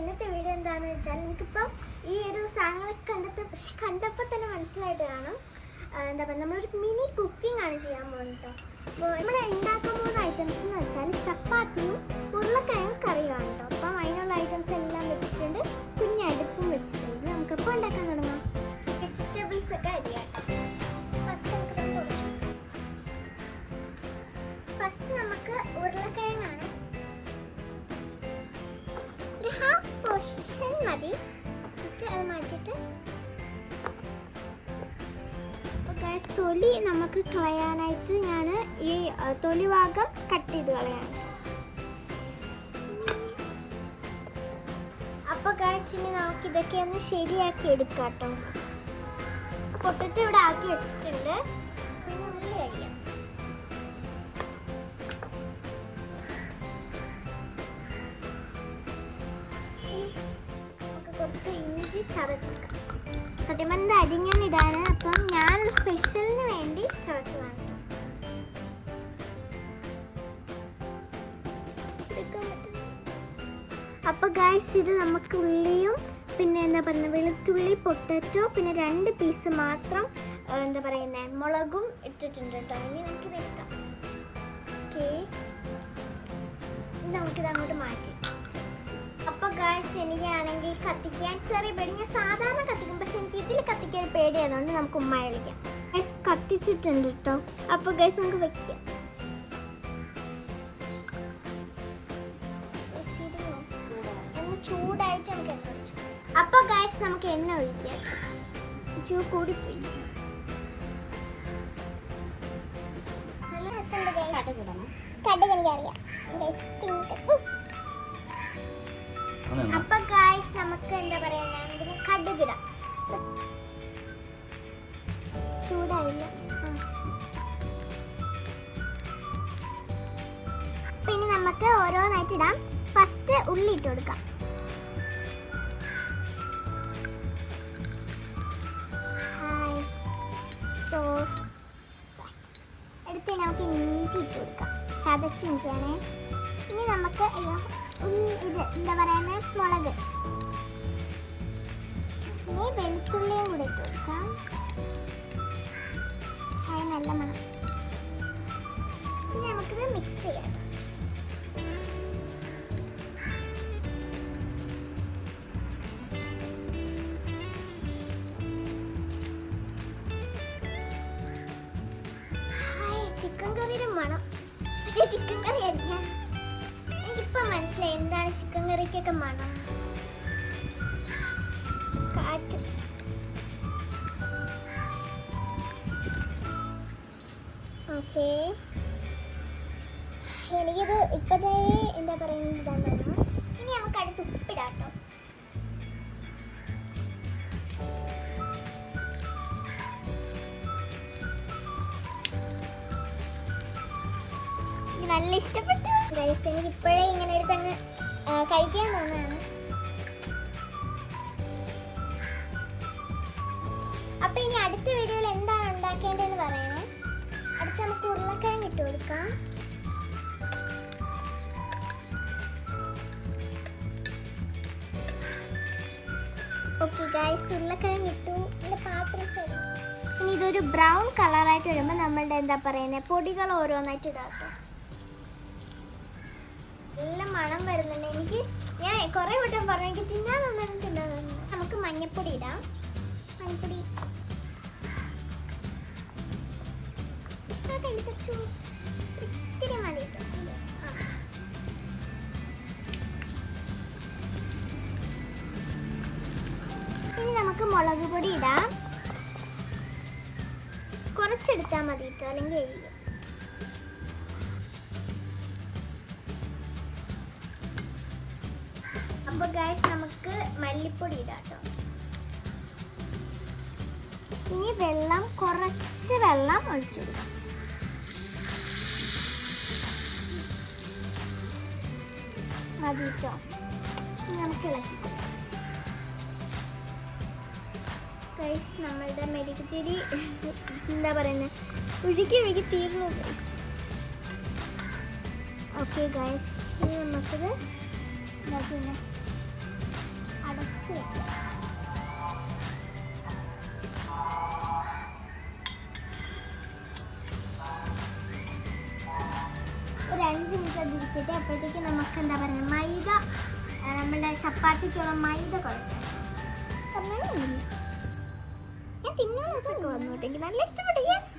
ഇന്നത്തെ വീഡിയോ എന്താണെന്ന് വെച്ചാൽ എനിക്കിപ്പം ഈ ഒരു സാധനങ്ങളൊക്കെ പക്ഷെ കണ്ടപ്പോൾ തന്നെ മനസ്സിലായിട്ട് കാണും. എന്താ പറയുക നമ്മളൊരു മിനി കുക്കിംഗ് ആണ് ചെയ്യാൻ പോകുന്നത് അപ്പോൾ നമ്മൾ ഉണ്ടാക്കാൻ പോകുന്ന ഐറ്റംസ് എന്ന് വെച്ചാൽ ചപ്പാത്തിയും ഉരുളക്കിഴങ്ങ് കറിയുമാണ് കേട്ടോ അപ്പം അതിനുള്ള ഐറ്റംസ് എല്ലാം വെച്ചിട്ടുണ്ട്. കുഞ്ഞ് അടുപ്പും വെച്ചിട്ടുണ്ട്. നമുക്കപ്പോൾ ഉണ്ടാക്കാൻ തുടങ്ങാം. വെജിറ്റബിൾസ് ഒക്കെ അരിയാം ഫസ്റ്റ് നമുക്ക് ഫസ്റ്റ് നമുക്ക് ഉരുളക്കിഴങ്ങാണ് മതി. തൊലി നമുക്ക് കളയാനായിട്ട് ഞാൻ ഈ തൊലി ഭാഗം കട്ട് ചെയ്ത് കളയാണ്. അപ്പൊ ഗൈസ് ഇനി നമുക്ക് ഇതൊക്കെ ഒന്ന് ശരിയാക്കി എടുക്കാം കേട്ടോ പൊട്ടിട്ട് ഇവിടെ ആക്കി വെച്ചിട്ടുണ്ട്. ചതച്ചെടുക്കാം. സത്യം പറഞ്ഞത് ഞാൻ ഇടാന് അപ്പം ഞാനൊരു സ്പെഷ്യലിന് വേണ്ടി ചതച്ചതാണ് അപ്പോൾ ഗായ്സ് ഇത് നമുക്ക് ഉള്ളിയും പിന്നെ എന്താ പറയുന്നത് വെളുത്തുള്ളി പൊട്ടറ്റോ പിന്നെ രണ്ട് പീസ് മാത്രം എന്താ പറയുന്നത് മുളകും ഇട്ടിട്ടുണ്ട് കേട്ടോ. ഇനി നമുക്ക് വെക്കാം. ഓക്കെ നമുക്കിത് അങ്ങോട്ട് മാറ്റി. ഗായ്സ് എനിക്കാണെങ്കിൽ കത്തിക്കാൻ ചെറിയ പേടി. ഞാൻ സാധാരണ കത്തിക്കും പക്ഷെ എനിക്ക് ഇതിൽ കത്തിക്കാൻ പേടിയായതുകൊണ്ട് നമുക്ക് ഉമ്മ വിളിക്കാം. ഗൈസ് കത്തിച്ചിട്ടുണ്ട് കേട്ടോ അപ്പൊ ഗൈസ് നമുക്ക് വെക്കാം. ചൂടായിട്ട് നമുക്ക് എണ്ണ ഒഴിച്ചു അപ്പൊ ഗൈസ് നമുക്ക് എണ്ണ ഒഴിക്കാം. ചൂ കൂടിപ്പോയി കടുക് എനിക്കറിയാം? നമുക്ക് എന്താ ഇനി നമുക്ക് ഓരോന്നായിട്ട് ഇടാം. ഫസ്റ്റ് ഉള്ളി ഇട്ട് കൊടുക്കാം. സോസ് എടുത്ത് നമുക്ക് ഇഞ്ചി ഇട്ട് കൊടുക്കാം. ചതച്ച് ഇഞ്ചിയാണേ. ഇനി നമുക്ക് അയ്യോ ഉള്ളി ഇത് എന്താ പറയുന്നത് മുളക്. ഇനി വെളുത്തുള്ളിയും കൂടെ ഇട്ട് കൊടുക്കാം. അത് നല്ല മണം. ഇനി നമുക്കിത് മിക്സ് ചെയ്യാം. ചിക്കൻ കറിയുടെ മണം. പക്ഷേ ചിക്കൻ കറി ചിക്കൻ കറിക്കൊക്കെ മണം. കാറ്റ്. ഓക്കേ. എനിക്കിത് ഇപ്പത്തേ എന്താ പറയുന്നത് ഇതാണ് ഇനി നമുക്ക് അടുത്ത് ഉപ്പിടാട്ടോ. നല്ല ഇഷ്ടപ്പെട്ടു. എനിക്ക് ഇപ്പോഴേ ഇങ്ങനെ എടുത്ത് കഴിക്കാൻ തോന്നുകയാണ് അപ്പൊ ഇനി അടുത്ത വീഡിയോയിൽ എന്താണ് ഉണ്ടാക്കേണ്ടതെന്ന് പറയണേ. അടുത്ത നമുക്ക് ഉരുളക്കിഴങ്ങ് ഇട്ട് കൊടുക്കാം. ഓക്കെ ഗൈസ് ഉരുളക്കിഴങ്ങ് ഇട്ടു. എന്റെ പാത്രം ചെറിയ ഇനി ഇതൊരു ബ്രൗൺ കളറായിട്ട് വരുമ്പോൾ നമ്മളുടെ എന്താ പറയുന്നത് പൊടികൾ ഓരോന്നായിട്ട് ഇടാം മണം വരുന്നുണ്ട് എനിക്ക് ഞാൻ കുറെ വട്ടം പറഞ്ഞു എനിക്ക് തിന്നാൻ തന്നിട്ടുണ്ടാകുന്നു നമുക്ക് മഞ്ഞപ്പൊടി ഇടാം. മഞ്ഞപ്പൊടി. ഇനി നമുക്ക് മുളക് പൊടി ഇടാം. കുറച്ചെടുത്താൽ മതി കേട്ടോ അല്ലെങ്കിൽ എരിയും. അപ്പൊ ഗൈസ് നമുക്ക് മല്ലിപ്പൊടി ഇടാം കേട്ടോ ഇനി വെള്ളം കുറച്ച് വെള്ളം ഒഴിച്ചു മതിട്ടോ നമുക്ക് നമ്മളുടെ മെഴുകുതിരി എന്താ പറയുന്നത് ഒഴുകി ഒഴുകി തീർന്നു ഗൈസ് ഓക്കെ ഗൈസ് നമുക്കിത് എന്താ ചെയ്യുന്നത് ഒരു അഞ്ച് മിനിറ്റ് അതിരിക്കട്ടെ അപ്പോഴത്തേക്ക് നമുക്ക് എന്താ പറയുക? മൈദ നമ്മുടെ ചപ്പാത്തിക്കുള്ള മൈദ കുഴക്കാം നല്ല ഇഷ്ടപ്പെട്ടു. യെസ്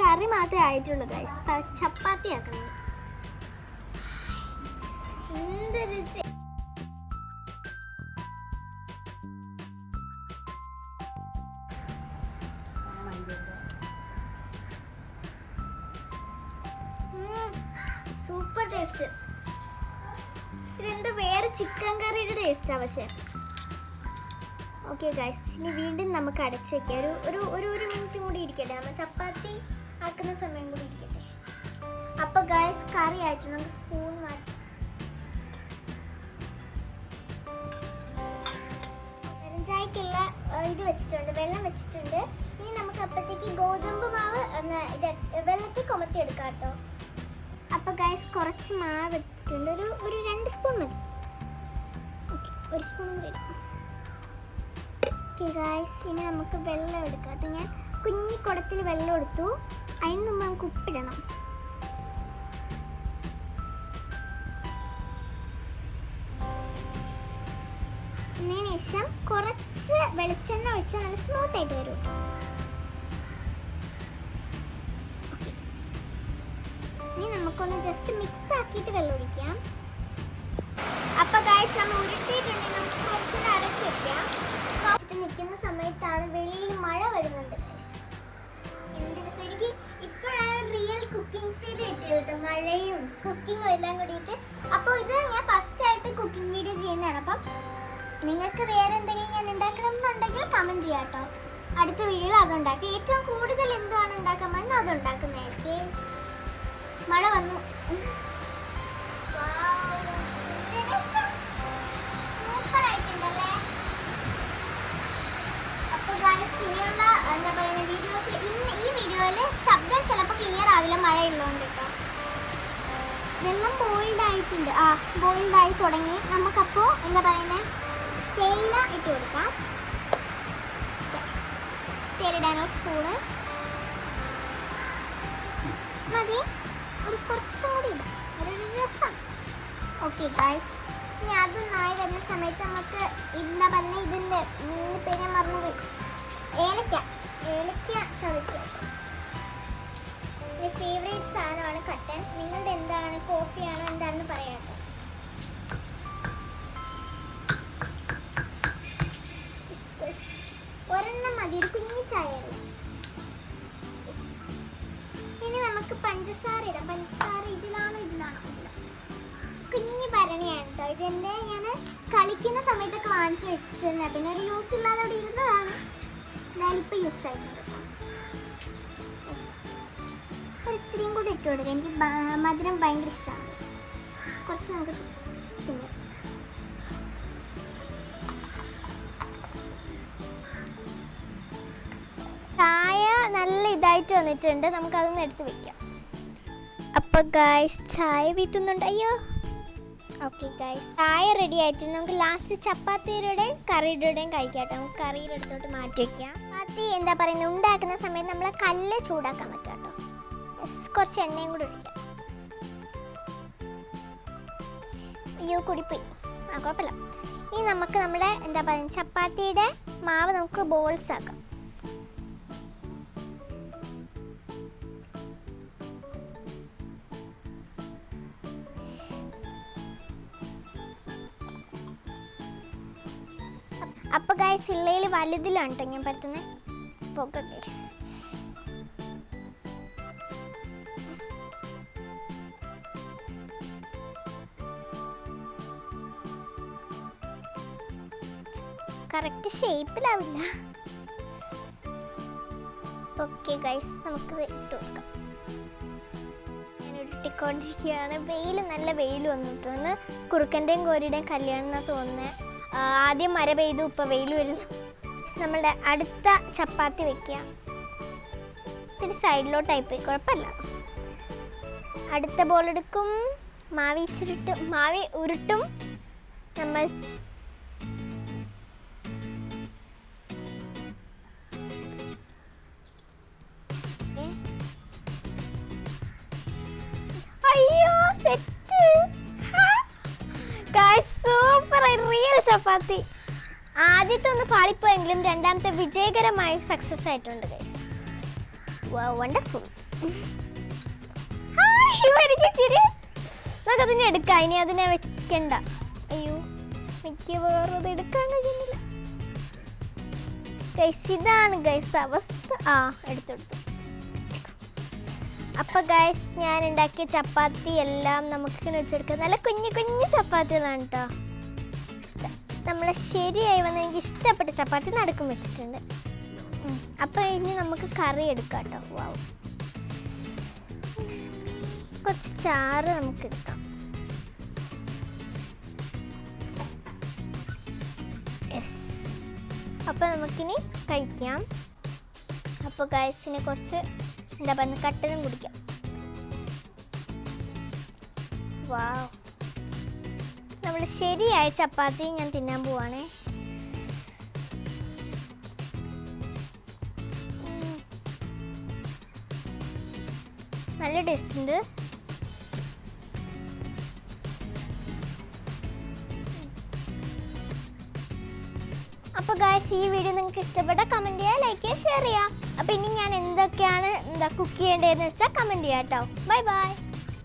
കറി മാത്രമേ ആയിട്ടുള്ളൂ ചപ്പാത്തി ആക്കണം സൂപ്പർ ടേസ്റ്റ്. ഇതെന്തോ വേറെ ചിക്കൻ കറിയുടെ ടേസ്റ്റാ പക്ഷേ. ഓക്കെ ഗൈസ് ഇനി വീണ്ടും നമുക്ക് അടച്ചു വെക്കാം. ഒരു ഒരു ഒരു ഒരു മിനിറ്റ് കൂടി ഇരിക്കട്ടെ. നമ്മൾ ചപ്പാത്തി ആക്കുന്ന സമയം കൂടി ഇരിക്കട്ടെ. അപ്പോൾ ഗൈസ് കറി ആയിട്ട് നമുക്ക് സ്പൂൺ ചായക്കുള്ള ഇത് വെച്ചിട്ടുണ്ട് വെള്ളം വെച്ചിട്ടുണ്ട്. ഇനി നമുക്ക് അപ്പോഴത്തേക്ക് ഗോതമ്പ് മാവ് ഇത് വെള്ളത്തിൽ കുമത്തി എടുക്കാം കേട്ടോ. അപ്പോൾ ഗൈസ് കുറച്ച് മാവ് എടുത്തിട്ടുണ്ട്. ഒരു ഒരു രണ്ട് സ്പൂൺ മതി. ഓക്കെ ഒരു സ്പൂൺ കൂടി എടുക്കാം ഓക്കെ ഗൈസ് ഇനി നമുക്ക് വെള്ളം എടുക്കാം. കേട്ടോ ഞാൻ കുഞ്ഞി കുടത്തിൽ വെള്ളം എടുത്തു. അതിന് മുമ്പ് നമുക്ക് ഉപ്പിടണം. ശേഷം കുറച്ച് വെളിച്ചെണ്ണ ഒഴിച്ച് നല്ല സ്മൂത്ത് ആയിട്ട് വരും. ഇനി നമുക്കൊന്ന് ജസ്റ്റ് മിക്സ് ആക്കിയിട്ട് വെള്ളം ഒഴിക്കാം. അപ്പൊ ഗായ്സ് നമ്മൾ ഉരുട്ടിയിട്ടുണ്ടെങ്കിൽ നമുക്ക് കുറച്ചുകൂടെ അരച്ച് വെക്കാം. നിൽക്കുന്ന സമയത്താണ് വെളിയിൽ മഴ വരുന്നുണ്ട്. എനിക്ക് ഇപ്പോഴാണ് റിയൽ കുക്കിംഗ് ഫീൽ കിട്ടിയത് കേട്ടോ. മഴയും കുക്കിങ്ങും എല്ലാം കൂടിയിട്ട്. അപ്പോൾ ഇത് ഞാൻ ഫസ്റ്റ് ആയിട്ട് കുക്കിംഗ് വീഡിയോ ചെയ്യുന്നതാണ്. അപ്പം നിങ്ങൾക്ക് വേറെ എന്തെങ്കിലും ഞാൻ ഉണ്ടാക്കണം എന്നുണ്ടെങ്കിൽ കമന്റ് ചെയ്യാം അടുത്ത വീഡിയോ അതുണ്ടാക്കി ഏറ്റവും കൂടുതൽ എന്താണ് ഉണ്ടാക്കാൻ പറ്റുന്നത് അത് ഉണ്ടാക്കുന്നതായിരിക്കും. മഴ വന്നു. സൂപ്പർ ആയിട്ടുണ്ടല്ലേ അപ്പോൾ ഗൈസ് ഇനിയുള്ള എന്താ പറയുക വീഡിയോസ് ഇന്ന് ഈ വീഡിയോയിൽ ശബ്ദം ചിലപ്പോൾ ക്ലിയർ ആവില്ല മഴ ഉള്ളതുകൊണ്ട് കേട്ടോ. വെള്ളം ബോയിൽഡ് ആയിട്ടുണ്ട്. ആ ബോയിൽഡ് ആയി തുടങ്ങി. നമുക്കപ്പോൾ എന്താ പറയുന്നത് തേയില ഇട്ട് കൊടുക്കാം. തേയിലയിടാനോ സ്പൂണ് മതി. ഒരു കുറച്ചും ഒരു രസം. ഓക്കെ ഗായ്സ് ഇനി അതൊന്നായി വരുന്ന സമയത്ത് നമുക്ക് എന്താ പറഞ്ഞ ഇതിന്റെ പേര് ഞാൻ മറന്നുപോയി. ഏലക്ക. ഏലക്ക ചതയ്ക്കുക എന്റെ ഫേവറേറ്റ് സാധനമാണ് കട്ടൻ. നിങ്ങളുടെ എന്താണ് കോഫിയാണോ എന്താണെന്ന് പറയാം പഞ്ചസാര ഇടാം. പഞ്ചസാര ഇതിലാണോ ഇതിലാണോ? കുഞ്ഞു ഭരണിയാണ് കേട്ടോ. ഇതെന്റെ ഞാൻ കളിക്കുന്ന സമയത്തൊക്കെ വാങ്ങിച്ചു വെച്ചിരുന്ന പിന്നെ ഒരു യൂസ് ഇല്ലാതെ അവിടെ ഇരുന്നതാണ്. ഞാനിപ്പോൾ യൂസ് ആയിട്ടുണ്ട്. ഇത്രയും കൂടി ഇട്ട് കൊടുക്കുക എനിക്ക് മധുരം ഭയങ്കര ഇഷ്ടമാണ് കുറച്ച് നമുക്ക് പിന്നെ ചായ നല്ല ഇതായിട്ട് വന്നിട്ടുണ്ട്. നമുക്കതൊന്ന് എടുത്ത് വെക്കാം. അപ്പോൾ ഗായ്സ് ചായ വീത്തുന്നുണ്ട് അയ്യോ. ഓക്കെ ഗായ്സ് ചായ റെഡി ആയിട്ടുണ്ട്. നമുക്ക് ലാസ്റ്റ് ചപ്പാത്തിയുടെയും കറിയുടെയും കഴിക്കാം നമുക്ക് കറിയുടെ അടുത്തോട്ട് മാറ്റി വെക്കാം. ചപ്പാത്തി എന്താ പറയുന്നത് ഉണ്ടാക്കുന്ന സമയത്ത് നമ്മൾ കല്ല് ചൂടാക്കാൻ പറ്റും കേട്ടോ കുറച്ച് എണ്ണയും കൂടി ഒഴിക്കാം. അയ്യോ കൂടിപ്പോയി. ആ കുഴപ്പമില്ല. ഇനി നമുക്ക് നമ്മുടെ എന്താ പറയുക ചപ്പാത്തിയുടെ മാവ് നമുക്ക് ബോൾസ് ആക്കാം. അപ്പൊ ഗൈസ് ഇള്ളയിൽ വലുതിലാണ് ഞാൻ പറ്റുന്നത് പോക്ക കറക്റ്റ് ഷേപ്പിലാവില്ല ഓക്കെ ഗൈസ് നമുക്ക് ഇട്ട് കൊടുക്കാം ഞാൻ ഉരുട്ടിക്കൊണ്ടിരിക്കുകയാണ്. വെയിൽ നല്ല വെയിൽ വന്നിട്ടുണ്ട്. കുറുക്കന്റെയും കോരിയുടെയും കല്യാണം എന്നാണ് തോന്നുന്നത് ആദ്യം മര പെയ്തു ഇപ്പം വെയിൽ വരുന്നു. നമ്മളുടെ അടുത്ത ചപ്പാത്തി വെക്കുക. ഇത്തിരി സൈഡിലോട്ടായി പോയി കുഴപ്പമില്ല. അടുത്ത ബോൾ എടുക്കും. മാവി ചുരുട്ടും മാവി ഉരുട്ടും. നമ്മൾ? അയ്യോ സെറ്റ് സൂപ്പർ റിയൽ ചപ്പാത്തി. ആദ്യത്തെ ഒന്ന് പാളിപ്പോയെങ്കിലും രണ്ടാമത്തെ വിജയകരമായി സക്സസ് ആയിട്ടുണ്ട് ഗൈസ് വണ്ടർഫുൾ എനിക്ക് ചിരി. നമുക്കതിനെ എടുക്കാം. ഇനി അതിനെ വെക്കണ്ട. അയ്യോ എനിക്ക് വേറെ അത് എടുക്കാൻ കഴിയുന്നില്ല. ഗൈസ് ഇതാണ് ഗൈസ് അവസ്ഥ. ആ എടുത്തെടുത്തു അപ്പൊ ഗൈസ് ഞാൻ ഉണ്ടാക്കിയ ചപ്പാത്തി എല്ലാം നമുക്ക് ഇങ്ങനെ വെച്ചെടുക്കാം. നല്ല കുഞ്ഞു കുഞ്ഞു ചപ്പാത്തികളാണ് കേട്ടോ നമ്മൾ ശരിയായി വന്ന് എനിക്ക് ഇഷ്ടപ്പെട്ട ചപ്പാത്തി നടുക്കും വെച്ചിട്ടുണ്ട്. അപ്പോൾ അപ്പൊ ഇനി നമുക്ക് കറി എടുക്കാം കേട്ടോ. വാവ് കുറച്ച് ചാറ് നമുക്ക് എടുക്കാം. യെസ് അപ്പോൾ നമുക്കിനി കഴിക്കാം. അപ്പോൾ ഗൈസിനെ കുറച്ച് എന്താ പറയുക കട്ടനും കുടിക്കാം. വാവ് നമ്മൾ ശരിയായ ചപ്പാത്തി ഞാൻ തിന്നാൻ പോവാണേ. നല്ല ടേസ്റ്റ് ഉണ്ട്. അപ്പോൾ ഗായ്സ് ഈ വീഡിയോ നിങ്ങൾക്ക് ഇഷ്ടപ്പെട്ട കമന്റ് ചെയ്യുക ലൈക്ക് ചെയ്യുക ഷെയർ ചെയ്യുക അപ്പോൾ ഇനി ഞാൻ എന്തൊക്കെയാണ് എന്താ കുക്ക് ചെയ്യേണ്ടതെന്ന് വെച്ചാൽ കമന്റ് ചെയ്യാം കേട്ടോ ബൈ ബൈ